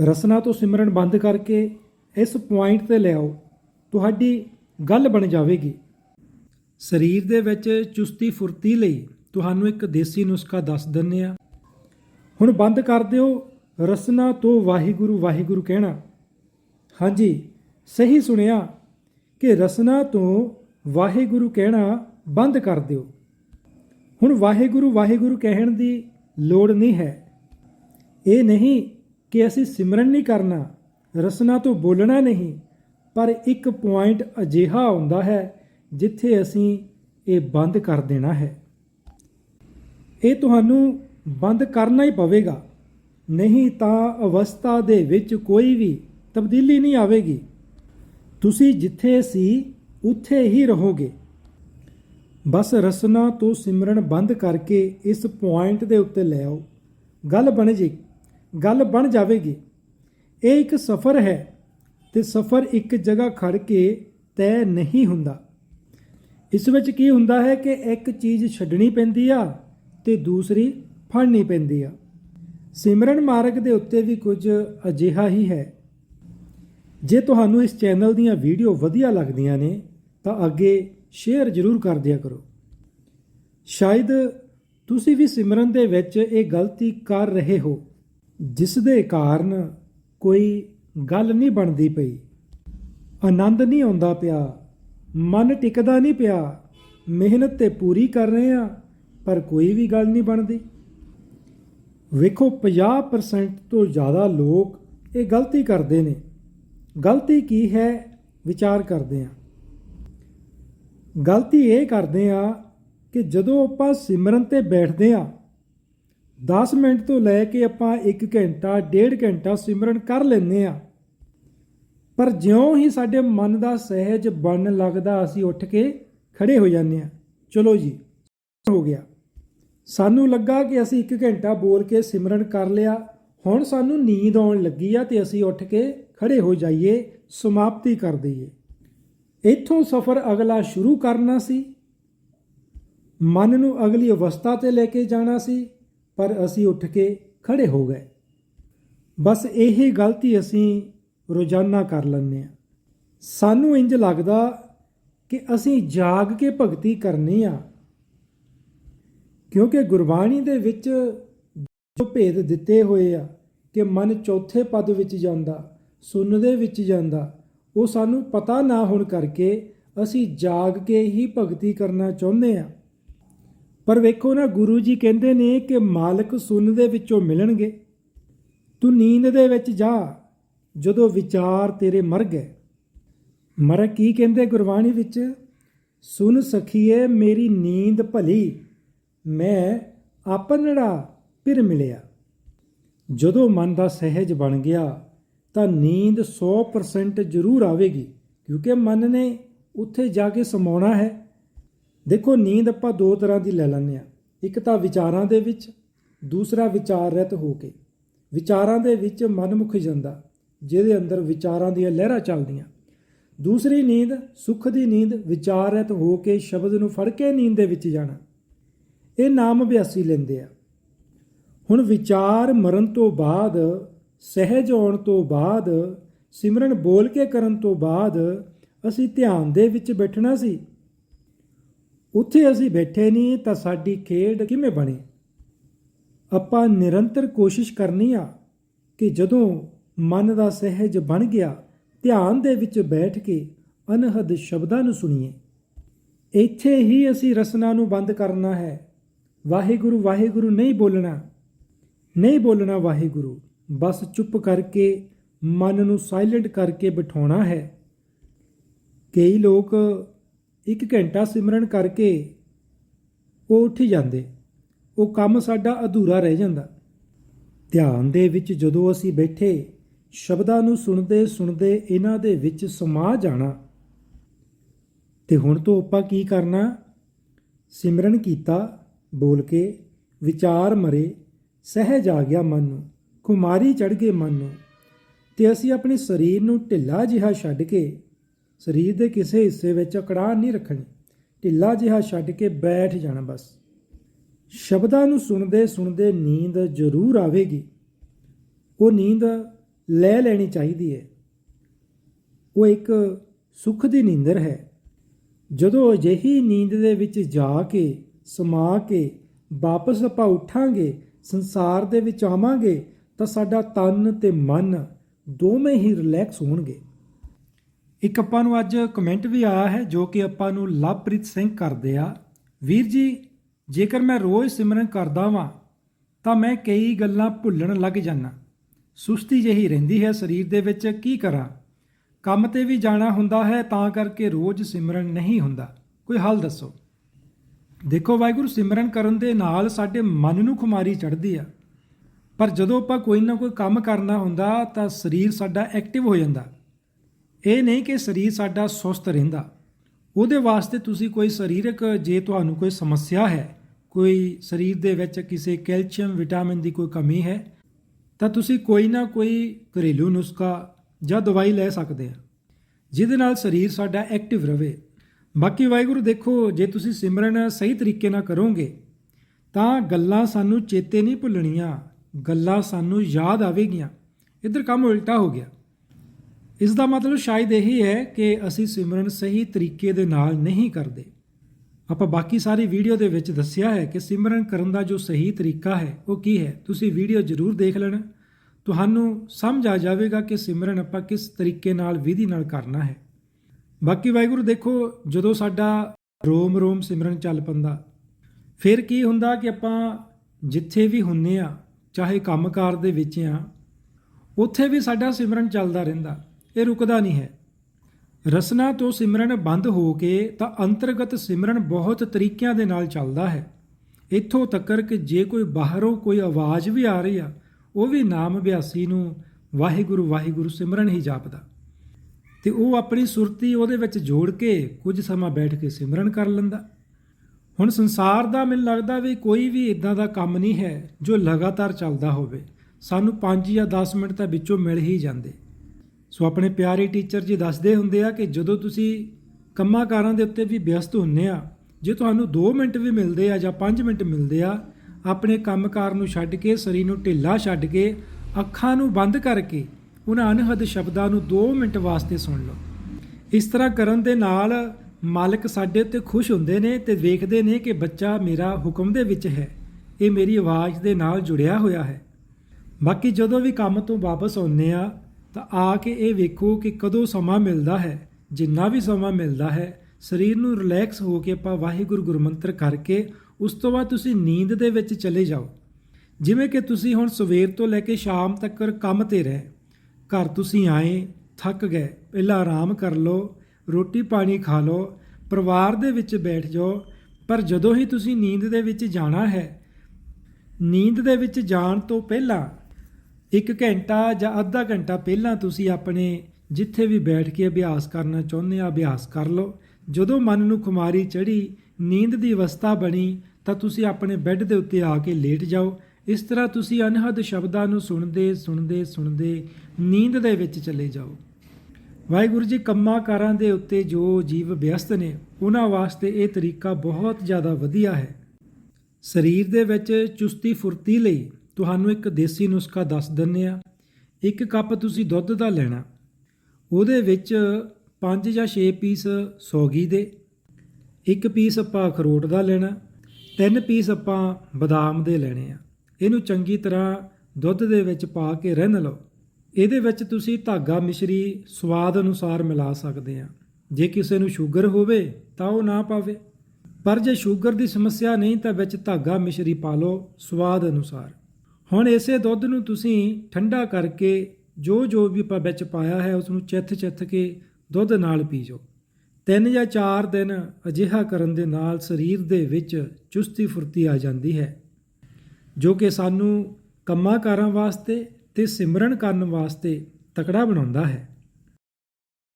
ਰਸਨਾ ਤੋਂ ਸਿਮਰਨ ਬੰਦ ਕਰਕੇ ਇਸ ਪੁਆਇੰਟ ਤੇ ਲਿਆਓ ਤੁਹਾਡੀ ਗੱਲ ਬਣ ਜਾਵੇਗੀ। ਸਰੀਰ ਦੇ ਵਿੱਚ ਚੁਸਤੀ ਫੁਰਤੀ ਲਈ ਤੁਹਾਨੂੰ ਇੱਕ ਦੇਸੀ ਨੁਸਖਾ ਦੱਸ ਦਿੰਨੇ ਆ ਹੁਣ ਬੰਦ ਕਰ ਦਿਓ ਰਸਨਾ ਤੋਂ ਵਾਹਿਗੁਰੂ ਵਾਹਿਗੁਰੂ ਕਹਿਣਾ। ਹਾਂਜੀ, ਸਹੀ ਸੁਣਿਆ ਕਿ ਰਸਨਾ ਤੋਂ ਵਾਹਿਗੁਰੂ ਕਹਿਣਾ ਬੰਦ ਕਰ ਦਿਓ। ਹੁਣ ਵਾਹਿਗੁਰੂ ਵਾਹਿਗੁਰੂ ਕਹਿਣ ਦੀ ਲੋੜ ਨਹੀਂ ਹੈ। ਇਹ ਨਹੀਂ ਕਿ ਅਸੀਂ ਸਿਮਰਨ ਨਹੀਂ ਕਰਨਾ, ਰਸਨਾ ਤੋਂ ਬੋਲਣਾ ਨਹੀਂ, ਪਰ ਇੱਕ ਪੁਆਇੰਟ ਅਜਿਹਾ ਹੁੰਦਾ ਹੈ ਜਿੱਥੇ ਅਸੀਂ ਇਹ ਬੰਦ ਕਰ ਦੇਣਾ ਹੈ। ਇਹ ਤੁਹਾਨੂੰ ਬੰਦ ਕਰਨਾ ਹੀ ਪਵੇਗਾ। ਨਹੀਂ ਤਾਂ ਅਵਸਥਾ ਦੇ ਵਿੱਚ ਕੋਈ ਵੀ ਤਬਦੀਲੀ ਨਹੀਂ ਆਵੇਗੀ। ਤੁਸੀਂ ਜਿੱਥੇ ਸੀ, ਉੱਥੇ ਹੀ ਰਹੋਗੇ। ਬਸ ਰਸਨਾ ਤੋਂ ਸਿਮਰਨ ਬੰਦ ਕਰਕੇ ਇਸ ਪੁਆਇੰਟ ਦੇ ਉੱਤੇ ਲੈ ਆਓ। ਗੱਲ ਬਣ ਜੇ ਗੱਲ ਬਣ ਜਾਵੇਗੀ। ਇਹ ਇੱਕ ਸਫ਼ਰ ਹੈ ਤੇ ਸਫ਼ਰ ਇੱਕ ਜਗ੍ਹਾ ਖੜ ਕੇ ਤੈਅ ਨਹੀਂ ਹੁੰਦਾ। ਇਸ ਵਿੱਚ ਕੀ ਹੁੰਦਾ ਹੈ ਕਿ ਇੱਕ ਚੀਜ਼ ਛੱਡਣੀ ਪੈਂਦੀ ਆ ਤੇ ਦੂਸਰੀ ਫੜਨੀ ਪੈਂਦੀ ਆ। ਸਿਮਰਨ ਮਾਰਗ ਦੇ ਉੱਤੇ ਵੀ ਕੁਝ ਅਜਿਹਾ ਹੀ ਹੈ। ਜੇ ਤੁਹਾਨੂੰ ਇਸ ਚੈਨਲ ਦੀਆਂ ਵੀਡੀਓ ਵਧੀਆ ਲੱਗਦੀਆਂ ਨੇ, ਤਾਂ ਅੱਗੇ ਸ਼ੇਅਰ ਜ਼ਰੂਰ ਕਰ ਦਿਆ ਕਰੋ। ਸ਼ਾਇਦ ਤੁਸੀਂ ਵੀ ਸਿਮਰਨ ਦੇ ਵਿੱਚ ਇਹ ਗਲਤੀ ਕਰ ਰਹੇ ਹੋ। ਜਿਸ ਦੇ ਕਾਰਨ ਕੋਈ ਗੱਲ ਨਹੀਂ ਬਣਦੀ ਪਈ। ਆਨੰਦ ਨਹੀਂ ਆਉਂਦਾ ਪਿਆ। ਮਨ ਟਿਕਦਾ ਨਹੀਂ ਪਿਆ। ਮਿਹਨਤ ਤੇ ਪੂਰੀ ਕਰ ਰਹੇ ਆ ਪਰ ਕੋਈ ਵੀ ਗੱਲ ਨਹੀਂ ਬਣਦੀ। ਵੇਖੋ 50% ਤੋਂ ਜ਼ਿਆਦਾ ਲੋਕ ਇਹ ਗਲਤੀ ਕਰਦੇ ਨੇ। ਗਲਤੀ ਕੀ ਹੈ? ਵਿਚਾਰ ਕਰਦੇ ਆ ਗਲਤੀ ਇਹ ਕਰਦੇ ਆ ਕਿ ਜਦੋਂ ਆਪਾਂ ਸਿਮਰਨ ਤੇ ਬੈਠਦੇ ਆ 10 ਮਿੰਟ ਤੋਂ ਲੈ ਕੇ ਆਪਾਂ 1 ਘੰਟਾ 1.5 ਘੰਟਾ ਸਿਮਰਨ ਕਰ ਲੈਂਦੇ ਆ ਪਰ ਜਿਉਂ ਹੀ ਸਾਡੇ ਮਨ ਦਾ ਸਹਿਜ ਬਣਨ ਲੱਗਦਾ, ਅਸੀਂ ਉੱਠ ਕੇ ਖੜੇ ਹੋ ਜਾਂਦੇ ਆ ਚਲੋ ਜੀ, ਹੋ ਗਿਆ। ਸਾਨੂੰ ਲੱਗਾ ਕਿ ਅਸੀਂ 1 ਘੰਟਾ ਬੋਲ ਕੇ ਸਿਮਰਨ ਕਰ ਲਿਆ। ਹੁਣ ਸਾਨੂੰ ਨੀਂਦ ਆਉਣ ਲੱਗੀ ਆ ਤੇ ਅਸੀਂ ਉੱਠ ਕੇ ਖੜੇ ਹੋ ਜਾਈਏ, ਸਮਾਪਤੀ ਕਰ ਦਈਏ। ਇੱਥੋਂ ਸਫ਼ਰ ਅਗਲਾ ਸ਼ੁਰੂ ਕਰਨਾ ਸੀ। ਮਨ ਨੂੰ ਅਗਲੀ ਅਵਸਥਾ ਤੇ ਲੈ ਕੇ ਜਾਣਾ ਸੀ। ਪਰ ਅਸੀਂ ਉੱਠ ਕੇ ਖੜੇ ਹੋ ਗਏ। ਬਸ ਇਹੀ ਗਲਤੀ ਅਸੀਂ ਰੋਜ਼ਾਨਾ ਕਰ ਲੈਂਦੇ ਆ ਸਾਨੂੰ ਇੰਜ ਲੱਗਦਾ ਕਿ ਅਸੀਂ ਜਾਗ ਕੇ ਭਗਤੀ ਕਰਨੀ ਆ, ਕਿਉਂਕਿ ਗੁਰਬਾਣੀ ਦੇ ਵਿੱਚ ਜੋ ਭੇਦ ਦਿੱਤੇ ਹੋਏ ਆ ਕਿ ਮਨ ਚੌਥੇ ਪਦ ਵਿੱਚ ਜਾਂਦਾ ਸੁਣਨ ਦੇ ਵਿੱਚ ਜਾਂਦਾ, ਉਹ ਸਾਨੂੰ ਪਤਾ ਨਾ ਹੋਣ ਕਰਕੇ ਅਸੀਂ ਜਾਗ ਕੇ ਹੀ ਭਗਤੀ ਕਰਨਾ ਚਾਹੁੰਦੇ ਆ ਪਰ ਵੇਖੋ ਨਾ, ਗੁਰੂ ਜੀ ਕਹਿੰਦੇ ਨੇ ਕਿ ਮਾਲਕ ਸੁਣਨ ਦੇ ਵਿੱਚੋਂ ਮਿਲਣਗੇ। ਤੂੰ ਨੀਂਦ ਦੇ ਵਿੱਚ ਜਾ, ਜਦੋਂ ਵਿਚਾਰ ਤੇਰੇ ਮਰ ਗਏ। ਮਰ ਕੀ ਕਹਿੰਦੇ ਗੁਰਬਾਣੀ ਵਿੱਚ? ਸੁਨ ਸਖੀਏ, ਮੇਰੀ ਨੀਂਦ ਭਲੀ, ਮੈਂ ਆਪਣੜਾ ਫਿਰ ਮਿਲਿਆ। ਜਦੋਂ ਮਨ ਦਾ ਸਹਿਜ ਬਣ ਗਿਆ, ਤਾਂ ਨੀਂਦ 100% ਜ਼ਰੂਰ ਆਵੇਗੀ, ਕਿਉਂਕਿ ਮਨ ਨੇ ਉੱਥੇ ਜਾ ਕੇ ਸਮਾਉਣਾ ਹੈ। ਦੇਖੋ, ਨੀਂਦ ਆਪਾਂ ਦੋ ਤਰ੍ਹਾਂ ਦੀ ਲੈ ਲੈਂਦੇ ਆ ਇੱਕ ਤਾਂ ਵਿਚਾਰਾਂ ਦੇ ਵਿੱਚ, ਦੂਸਰਾ ਵਿਚਾਰ ਰਹਿਤ ਹੋ ਕੇ। ਵਿਚਾਰਾਂ ਦੇ ਵਿੱਚ ਮਨ ਮੁੱਖ ਜਾਂਦਾ, ਜਿਹਦੇ ਅੰਦਰ ਵਿਚਾਰਾਂ ਦੀਆਂ ਲਹਿਰਾਂ ਚੱਲਦੀਆਂ। ਦੂਸਰੀ ਨੀਂਦ, ਸੁੱਖ ਦੀ ਨੀਂਦ ਵਿਚਾਰ ਰਹਿਤ ਹੋ ਕੇ ਸ਼ਬਦ ਨੂੰ ਫੜ ਕੇ ਨੀਂਦ ਦੇ ਵਿੱਚ ਜਾਣਾ। ਇਹ ਨਾਮ ਅਭਿਆਸੀ ਲੈਂਦੇ ਆ। ਹੁਣ ਵਿਚਾਰ ਮਰਨ ਤੋਂ ਬਾਅਦ, ਸਹਿਜ ਆਉਣ ਤੋਂ ਬਾਅਦ, ਸਿਮਰਨ ਬੋਲ ਕੇ ਕਰਨ ਤੋਂ ਬਾਅਦ, ਅਸੀਂ ਧਿਆਨ ਦੇ ਵਿੱਚ ਬੈਠਣਾ ਸੀ। ਉੱਥੇ ਅਸੀਂ ਬੈਠੇ ਨਹੀਂ ਤਾਂ ਸਾਡੀ ਖੇਡ ਕਿਵੇਂ ਬਣੇ? ਆਪਾਂ ਨਿਰੰਤਰ ਕੋਸ਼ਿਸ਼ ਕਰਨੀ ਆ ਕਿ ਜਦੋਂ ਮਨ ਦਾ ਸਹਿਜ ਬਣ ਗਿਆ, ਧਿਆਨ ਦੇ ਵਿੱਚ ਬੈਠ ਕੇ ਅਨਹਦ ਸ਼ਬਦਾਂ ਨੂੰ ਸੁਣੀਏ। ਇੱਥੇ ਹੀ ਅਸੀਂ ਰਸਨਾ ਨੂੰ ਬੰਦ ਕਰਨਾ ਹੈ। ਵਾਹਿਗੁਰੂ ਵਾਹਿਗੁਰੂ ਨਹੀਂ ਬੋਲਣਾ। ਨਹੀਂ ਬੋਲਣਾ ਵਾਹਿਗੁਰੂ, ਬਸ ਚੁੱਪ ਕਰਕੇ ਮਨ ਨੂੰ ਸਾਇਲੈਂਟ ਕਰਕੇ ਬਿਠਾਉਣਾ ਹੈ। ਕਈ ਲੋਕ ਇੱਕ ਘੰਟਾ ਸਿਮਰਨ ਕਰਕੇ ਉਹ ਉੱਠ ਜਾਂਦੇ। ਉਹ ਕੰਮ ਸਾਡਾ ਅਧੂਰਾ ਰਹਿ ਜਾਂਦਾ। ਧਿਆਨ ਦੇ ਵਿੱਚ ਜਦੋਂ ਅਸੀਂ ਬੈਠੇ, ਸ਼ਬਦਾਂ ਨੂੰ ਸੁਣਦੇ ਸੁਣਦੇ ਇਹਨਾਂ ਦੇ ਵਿੱਚ ਸਮਾ ਜਾਣਾ। ਤੇ ਹੁਣ ਤੋਂ ਆਪਾਂ ਕੀ ਕਰਨਾ? ਸਿਮਰਨ ਕੀਤਾ, ਬੋਲ ਕੇ ਵਿਚਾਰ ਮਰੇ, ਸਹਿਜ ਆ ਗਿਆ ਮਨ ਨੂੰ ਕੁਮਾਰੀ ਚੜ ਗਏ ਮਨ ਨੂੰ। ਤੇ ਅਸੀਂ ਆਪਣੇ ਸਰੀਰ ਨੂੰ ਢਿੱਲਾ ਜਿਹਾ ਛੱਡ ਕੇ ਸਰੀਰ ਦੇ ਕਿਸੇ ਹਿੱਸੇ ਵਿੱਚ ਅਕੜਾਨ ਨਹੀਂ ਰੱਖਣੀ। ਢਿੱਲਾ ਜਿਹਾ ਛੱਡ ਕੇ ਬੈਠ ਜਾਣਾ ਬਸ। ਸ਼ਬਦਾਂ ਨੂੰ ਸੁਣਦੇ ਸੁਣਦੇ ਨੀਂਦ ਜ਼ਰੂਰ ਆਵੇਗੀ। ਉਹ ਨੀਂਦ ਲੈ ਲੈਣੀ ਚਾਹੀਦੀ ਹੈ। ਉਹ ਇੱਕ ਸੁੱਖ ਦੀ ਨੀਂਦਰ ਹੈ। ਜਦੋਂ ਅਜਿਹੀ ਨੀਂਦ ਦੇ ਵਿੱਚ ਜਾ ਕੇ, ਸਮਾ ਕੇ, ਵਾਪਸ ਆਪਾਂ ਉੱਠਾਂਗੇ, ਸੰਸਾਰ ਦੇ ਵਿੱਚ ਆਵਾਂਗੇ, ਤਾਂ ਸਾਡਾ ਤਨ ਤੇ ਮਨ ਦੋਵੇਂ ਹੀ ਰਿਲੈਕਸ ਹੋਣਗੇ। ਇੱਕ ਆਪਾਂ ਨੂੰ ਅੱਜ ਕਮੈਂਟ ਵੀ ਆਇਆ ਹੈ ਜੋ ਕਿ ਆਪਾਂ ਨੂੰ ਲਵਪ੍ਰੀਤ ਸਿੰਘ ਕਰਦੇ ਆ। ਵੀਰ ਜੀ, ਜੇਕਰ ਮੈਂ ਰੋਜ਼ ਸਿਮਰਨ ਕਰਦਾ ਵਾਂ, ਤਾਂ ਮੈਂ ਕਈ ਗੱਲਾਂ ਭੁੱਲਣ ਲੱਗ ਜਾਂਦਾ। ਸੁਸਤੀ ਜਿਹੀ ਰਹਿੰਦੀ ਹੈ ਸਰੀਰ ਦੇ ਵਿੱਚ, ਕੀ ਕਰਾਂ? ਕੰਮ ਤੇ ਵੀ ਜਾਣਾ ਹੁੰਦਾ ਹੈ, ਤਾਂ ਕਰਕੇ ਰੋਜ਼ ਸਿਮਰਨ ਨਹੀਂ ਹੁੰਦਾ। ਕੋਈ ਹੱਲ ਦੱਸੋ? ਦੇਖੋ, ਵਾਹਿਗੁਰੂ, ਸਿਮਰਨ ਕਰਨ ਦੇ ਨਾਲ ਸਾਡੇ ਮਨ ਨੂੰ ਖੁਮਾਰੀ ਚੜ੍ਹਦੀ ਆ। ਪਰ ਜਦੋਂ ਆਪਾਂ ਕੋਈ ਨਾ ਕੋਈ ਕੰਮ ਕਰਨਾ ਹੁੰਦਾ, ਤਾਂ ਸਰੀਰ ਸਾਡਾ ਐਕਟਿਵ ਹੋ ਜਾਂਦਾ। ਇਹ ਨਹੀਂ ਕਿ ਸਰੀਰ ਸਾਡਾ ਸੁਸਤ ਰਹਿੰਦਾ। ਉਹਦੇ ਵਾਸਤੇ ਤੁਸੀਂ ਕੋਈ ਸਰੀਰਕ, ਜੇ ਤੁਹਾਨੂੰ ਕੋਈ ਸਮੱਸਿਆ ਹੈ, ਕੋਈ ਸਰੀਰ ਦੇ ਵਿੱਚ ਕਿਸੇ ਕੈਲਸ਼ੀਅਮ, ਵਿਟਾਮਿਨ ਦੀ ਕੋਈ ਕਮੀ ਹੈ, ਤਾਂ ਤੁਸੀਂ ਕੋਈ ਨਾ ਕੋਈ ਘਰੇਲੂ ਨੁਸਖਾ ਜਾਂ ਦਵਾਈ ਲੈ ਸਕਦੇ ਆ। ਜਿਹਦੇ ਨਾਲ ਸਰੀਰ ਸਾਡਾ ਐਕਟਿਵ ਰਵੇ ਬਾਕੀ ਵਾਹਿਗੁਰੂ ਦੇਖੋ, ਜੇ ਤੁਸੀਂ ਸਿਮਰਨ ਸਹੀ ਤਰੀਕੇ ਨਾਲ ਕਰੋਗੇ, ਤਾਂ ਗੱਲਾਂ ਸਾਨੂੰ ਚੇਤੇ ਨਹੀਂ ਭੁੱਲਣੀਆਂ, ਗੱਲਾਂ ਸਾਨੂੰ ਯਾਦ ਆਵੇਗੀਆਂ। ਇੱਧਰ ਕੰਮ ਉਲਟਾ ਹੋ ਗਿਆ। ਇਸ ਦਾ ਮਤਲਬ ਸ਼ਾਇਦ ਇਹ ਹੈ ਕਿ ਅਸੀਂ ਸਿਮਰਨ ਸਹੀ ਤਰੀਕੇ ਦੇ ਨਾਲ ਨਹੀਂ ਕਰਦੇ। ਆਪਾਂ ਬਾਕੀ ਸਾਰੀ ਵੀਡੀਓ ਦੇ ਵਿੱਚ ਦੱਸਿਆ ਹੈ ਕਿ ਸਿਮਰਨ ਕਰਨ ਦਾ ਜੋ ਸਹੀ ਤਰੀਕਾ ਹੈ, ਉਹ ਕੀ ਹੈ? ਤੁਸੀਂ ਵੀਡੀਓ ਜ਼ਰੂਰ ਦੇਖ ਲੈਣਾ। ਤੁਹਾਨੂੰ ਸਮਝ ਆ ਜਾਵੇਗਾ ਕਿ ਸਿਮਰਨ ਆਪਾਂ ਕਿਸ ਤਰੀਕੇ ਨਾਲ ਵਿਧੀ ਨਾਲ ਕਰਨਾ ਹੈ। ਬਾਕੀ ਵਾਹਿਗੁਰੂ ਦੇਖੋ, ਜਦੋਂ ਸਾਡਾ ਰੋਮ ਰੋਮ ਸਿਮਰਨ ਚੱਲ ਪੰਦਾ, ਫਿਰ ਕੀ ਹੁੰਦਾ ਕਿ ਆਪਾਂ ਜਿੱਥੇ ਵੀ ਹੁੰਨੇ ਆ, ਚਾਹੇ ਕੰਮਕਾਰ ਦੇ ਵਿੱਚ ਆ, ਉੱਥੇ ਵੀ ਸਾਡਾ ਸਿਮਰਨ ਚੱਲਦਾ ਰਹਿੰਦਾ। ਇਹ ਰੁਕਦਾ ਨਹੀਂ ਹੈ। ਰਸਨਾ ਤੋਂ ਸਿਮਰਨ ਬੰਦ ਹੋ ਕੇ ਤਾਂ ਅੰਤਰਗਤ ਸਿਮਰਨ ਬਹੁਤ ਤਰੀਕਿਆਂ ਦੇ ਨਾਲ ਚੱਲਦਾ ਹੈ। ਇੱਥੋਂ ਤੱਕਰ ਕਿ ਜੇ ਕੋਈ ਬਾਹਰੋਂ ਕੋਈ ਆਵਾਜ਼ ਵੀ ਆ ਰਹੀ ਆ, ਉਹ ਵੀ ਨਾਮ ਅਭਿਆਸੀ ਨੂੰ ਵਾਹਿਗੁਰੂ ਵਾਹਿਗੁਰੂ ਸਿਮਰਨ ਹੀ ਜਾਪਦਾ। ਤੇ ਉਹ ਆਪਣੀ ਸੁਰਤੀ ਉਹਦੇ ਵਿੱਚ ਜੋੜ ਕੇ ਕੁਝ ਸਮਾਂ ਬੈਠ ਕੇ ਸਿਮਰਨ ਕਰ ਲੈਂਦਾ। ਹੁਣ ਸੰਸਾਰ ਦਾ ਮੈਨੂੰ ਲੱਗਦਾ ਵੀ ਕੋਈ ਵੀ ਇਦਾਂ ਦਾ ਕੰਮ ਨਹੀਂ ਹੈ ਜੋ ਲਗਾਤਾਰ ਚੱਲਦਾ ਹੋਵੇ। ਸਾਨੂੰ 5 ਜਾਂ 10 ਮਿੰਟ ਤਾਂ ਵਿੱਚੋਂ ਮਿਲ ਹੀ ਜਾਂਦੇ। ਸੋ ਆਪਣੇ ਪਿਆਰੇ ਟੀਚਰ ਜੀ ਦੱਸਦੇ ਹੁੰਦੇ ਆ ਕਿ ਜਦੋਂ ਤੁਸੀਂ ਕੰਮਾਂ ਕਾਰਾਂ ਦੇ ਉੱਤੇ ਵੀ ਵਿਅਸਤ ਹੁੰਨੇ ਆ, ਜੇ ਤੁਹਾਨੂੰ 2 ਮਿੰਟ ਵੀ ਮਿਲਦੇ ਆ ਜਾਂ 5 ਮਿੰਟ ਮਿਲਦੇ ਆ, ਆਪਣੇ ਕੰਮਕਾਰ ਨੂੰ ਛੱਡ ਕੇ, ਸਰੀਰ ਨੂੰ ਢਿੱਲਾ ਛੱਡ ਕੇ, ਅੱਖਾਂ ਨੂੰ ਬੰਦ ਕਰਕੇ, ਉਹਨਾਂ ਅਨਹਦ ਸ਼ਬਦਾਂ ਨੂੰ 2 ਮਿੰਟ ਵਾਸਤੇ ਸੁਣ ਲਓ। ਇਸ ਤਰ੍ਹਾਂ ਕਰਨ ਦੇ ਨਾਲ ਮਾਲਕ ਸਾਡੇ ਉੱਤੇ ਖੁਸ਼ ਹੁੰਦੇ ਨੇ ਤੇ ਵੇਖਦੇ ਨੇ ਕਿ ਬੱਚਾ ਮੇਰਾ ਹੁਕਮ ਦੇ ਵਿੱਚ ਹੈ। ਇਹ ਮੇਰੀ ਆਵਾਜ਼ ਦੇ ਨਾਲ ਜੁੜਿਆ ਹੋਇਆ ਹੈ। ਬਾਕੀ ਜਦੋਂ ਵੀ ਕੰਮ ਤੋਂ ਵਾਪਸ ਆਉਂਦੇ ਆ ਤਾਂ ਆ ਕੇ ਇਹ ਵੇਖੋ ਕਿ ਕਦੋਂ ਸਮਾਂ ਮਿਲਦਾ ਹੈ। ਜਿੰਨਾ ਵੀ ਸਮਾਂ ਮਿਲਦਾ ਹੈ, ਸਰੀਰ ਨੂੰ ਰਿਲੈਕਸ ਹੋ ਕੇ ਆਪਾਂ ਵਾਹਿਗੁਰੂ ਗੁਰਮੰਤਰ ਕਰਕੇ ਉਸ ਤੋਂ ਬਾਅਦ ਤੁਸੀਂ ਨੀਂਦ ਦੇ ਵਿੱਚ ਚਲੇ ਜਾਓ। ਜਿਵੇਂ ਕਿ ਤੁਸੀਂ ਹੁਣ ਸਵੇਰ ਤੋਂ ਲੈ ਕੇ ਸ਼ਾਮ ਤੱਕ ਕੰਮ ਤੇ ਰਹੇ, ਘਰ ਤੁਸੀਂ ਆਏ, ਥੱਕ ਗਏ, ਪਹਿਲਾਂ ਆਰਾਮ ਕਰ ਲਓ, ਰੋਟੀ ਪਾਣੀ ਖਾ ਲਓ, ਪਰਿਵਾਰ ਦੇ ਵਿੱਚ ਬੈਠ ਜਾਓ, ਪਰ ਜਦੋਂ ਹੀ ਤੁਸੀਂ ਨੀਂਦ ਦੇ ਵਿੱਚ ਜਾਣਾ ਹੈ, ਨੀਂਦ ਦੇ ਵਿੱਚ ਜਾਣ ਤੋਂ ਪਹਿਲਾਂ ਇੱਕ ਘੰਟਾ ਜਾਂ ਅੱਧਾ ਘੰਟਾ ਪਹਿਲਾਂ ਤੁਸੀਂ ਆਪਣੇ ਜਿੱਥੇ ਵੀ ਬੈਠ ਕੇ ਅਭਿਆਸ ਕਰਨਾ ਚਾਹੁੰਦੇ ਆ ਅਭਿਆਸ ਕਰ ਲਓ। ਜਦੋਂ ਮਨ ਨੂੰ ਖੁਮਾਰੀ ਚੜੀ ਨੀਂਦ ਦੀ ਅਵਸਥਾ ਬਣੀ, ਤਾਂ ਤੁਸੀਂ ਆਪਣੇ ਬੈੱਡ ਦੇ ਉੱਤੇ ਆ ਕੇ ਲੇਟ ਜਾਓ। ਇਸ ਤਰ੍ਹਾਂ ਤੁਸੀਂ ਅਨਹਦ ਸ਼ਬਦਾਂ ਨੂੰ ਸੁਣਦੇ ਸੁਣਦੇ ਸੁਣਦੇ ਨੀਂਦ ਦੇ ਵਿੱਚ ਚਲੇ ਜਾਓ। ਵਾਹਿਗੁਰੂ ਜੀ ਕੰਮਾਂ ਕਾਰਾਂ ਦੇ ਉੱਤੇ ਜੋ ਜੀਵ ਵਿਅਸਤ ਨੇ, ਉਹਨਾਂ ਵਾਸਤੇ ਇਹ ਤਰੀਕਾ ਬਹੁਤ ਜ਼ਿਆਦਾ ਵਧੀਆ ਹੈ। ਸਰੀਰ ਦੇ ਵਿੱਚ ਚੁਸਤੀ ਫੁਰਤੀ ਲਈ ਤੁਹਾਨੂੰ ਇੱਕ ਦੇਸੀ ਨੁਸਖਾ ਦੱਸ ਦਿੰਨੇ ਆ ਇੱਕ ਕੱਪ ਤੁਸੀਂ ਦੁੱਧ ਦਾ ਲੈਣਾ। ਉਹਦੇ ਵਿੱਚ 5 ਜਾਂ 6 ਪੀਸ ਸੌਗੀ ਦੇ। ਇੱਕ ਪੀਸ ਆਪਾਂ ਅਖਰੋਟ ਦਾ ਲੈਣਾ। ਤਿੰਨ ਪੀਸ ਆਪਾਂ ਬਦਾਮ ਦੇ ਲੈਣੇ ਆ। ਇਹਨੂੰ ਚੰਗੀ ਤਰ੍ਹਾਂ ਦੁੱਧ ਦੇ ਵਿੱਚ ਪਾ ਕੇ ਰਿੰਨ ਲਓ। ਇਹਦੇ ਵਿੱਚ ਤੁਸੀਂ ਧਾਗਾ ਮਿਸ਼ਰੀ ਸਵਾਦ ਅਨੁਸਾਰ ਮਿਲਾ ਸਕਦੇ ਆ ਜੇ ਕਿਸੇ ਨੂੰ ਸ਼ੂਗਰ ਹੋਵੇ ਤਾਂ ਉਹ ਨਾ ਪਾਵੇ। ਪਰ ਜੇ ਸ਼ੂਗਰ ਦੀ ਸਮੱਸਿਆ ਨਹੀਂ ਤਾਂ ਵਿੱਚ ਧਾਗਾ ਮਿਸ਼ਰੀ ਪਾ ਲਓ ਸਵਾਦ ਅਨੁਸਾਰ। ਹੁਣ ਇਸੇ ਦੁੱਧ ਨੂੰ ਤੁਸੀਂ ਠੰਡਾ ਕਰਕੇ ਜੋ ਜੋ ਵੀ ਆਪਾਂ ਵਿੱਚ ਪਾਇਆ ਹੈ ਉਸ ਨੂੰ ਚਿੱਥ ਚਿੱਥ ਕੇ ਦੁੱਧ ਨਾਲ ਪੀ ਜਾਓ ਤਿੰਨ ਜਾਂ ਚਾਰ ਦਿਨ ਅਜਿਹਾ ਕਰਨ ਦੇ ਨਾਲ ਸਰੀਰ ਦੇ ਵਿੱਚ ਚੁਸਤੀ ਫੁਰਤੀ ਆ ਜਾਂਦੀ ਹੈ, ਜੋ ਕਿ ਸਾਨੂੰ ਕੰਮਾਂ ਕਾਰਾਂ ਵਾਸਤੇ ਤੇ ਸਿਮਰਨ ਕਰਨ ਵਾਸਤੇ ਤਕੜਾ ਬਣਾਉਂਦਾ ਹੈ।